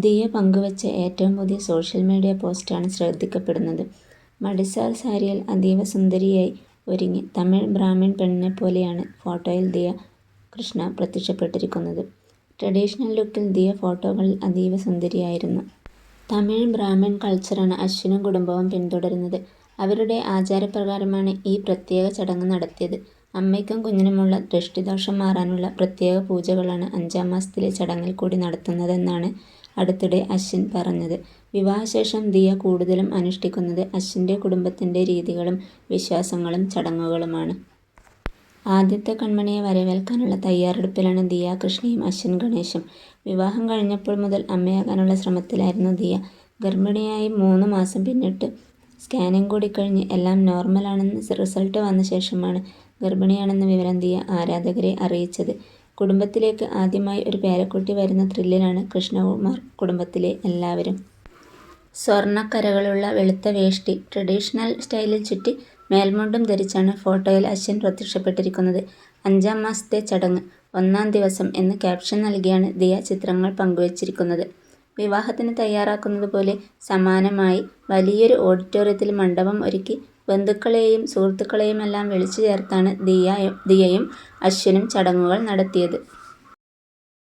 ദിയ പങ്കുവച്ച ഏറ്റവും പുതിയ സോഷ്യൽ മീഡിയ പോസ്റ്റാണ് ശ്രദ്ധിക്കപ്പെടുന്നത്. മടിസാൽ സാരിയിൽ അതീവ സുന്ദരിയായി ഒരുങ്ങി തമിഴ് ബ്രാഹ്മിൺ പെണ്ണിനെ പോലെയാണ് ഫോട്ടോയിൽ ദിയ കൃഷ്ണ പ്രത്യക്ഷപ്പെട്ടിരിക്കുന്നത്. ട്രഡീഷണൽ ലുക്കിൽ ദിയ ഫോട്ടോകളിൽ അതീവ സുന്ദരിയായിരുന്നു. തമിഴ് ബ്രാഹ്മിൺ കൾച്ചറാണ് അശ്വിനും കുടുംബവും പിന്തുടരുന്നത്. അവരുടെ ആചാരപ്രകാരമാണ് ഈ പ്രത്യേക ചടങ്ങ് നടത്തിയത്. അമ്മയ്ക്കും കുഞ്ഞിനുമുള്ള ദൃഷ്ടിദോഷം മാറാനുള്ള പ്രത്യേക പൂജകളാണ് അഞ്ചാം മാസത്തിലെ ചടങ്ങിൽ കൂടി നടത്തുന്നതെന്നാണ് അടുത്തിടെ അശ്വിൻ പറഞ്ഞത്. വിവാഹശേഷം ദിയ കൂടുതലും അനുഷ്ഠിക്കുന്നത് അശ്വിന്റെ കുടുംബത്തിന്റെ രീതികളും വിശ്വാസങ്ങളും ചടങ്ങുകളുമാണ്. ആദ്യത്തെ കൺമണിയെ വരവേൽക്കാനുള്ള തയ്യാറെടുപ്പിലാണ് ദിയ കൃഷ്ണയും അശ്വിൻ ഗണേശും. വിവാഹം കഴിഞ്ഞപ്പോൾ മുതൽ അമ്മയാകാനുള്ള ശ്രമത്തിലായിരുന്നു ദിയ. ഗർഭിണിയായി മൂന്ന് മാസം പിന്നിട്ടു. സ്കാനിങ് കൂടി കഴിഞ്ഞ് എല്ലാം നോർമലാണെന്ന് റിസൾട്ട് വന്ന ശേഷമാണ് ഗർഭിണിയാണെന്ന വിവരം ദിയ ആരാധകരെ അറിയിച്ചത്. കുടുംബത്തിലേക്ക് ആദ്യമായി ഒരു പേരക്കുട്ടി വരുന്ന ത്രില്ലിലാണ് കൃഷ്ണകുമാർ കുടുംബത്തിലെ എല്ലാവരും. സ്വർണക്കരകളുള്ള വെളുത്ത വേഷ്ടി ട്രഡീഷണൽ സ്റ്റൈലിൽ ചുറ്റി മേൽമുണ്ടും ധരിച്ചാണ് ഫോട്ടോയിൽ അശ്വിൻ പ്രത്യക്ഷപ്പെട്ടിരിക്കുന്നത്. അഞ്ചാം മാസത്തെ ചടങ്ങ് ഒന്നാം ദിവസം എന്ന് ക്യാപ്ഷൻ നൽകിയാണ് ദിയ ചിത്രങ്ങൾ പങ്കുവച്ചിരിക്കുന്നത്. വിവാഹത്തിന് തയ്യാറാക്കുന്നത് പോലെ സമാനമായി വലിയൊരു ഓഡിറ്റോറിയത്തിൽ മണ്ഡപം ഒരുക്കി ബന്ധുക്കളെയും സുഹൃത്തുക്കളെയുമെല്ലാം വിളിച്ചു ചേർത്താണ് ദിയയും അശ്വിനും ചടങ്ങുകൾ നടത്തിയത്.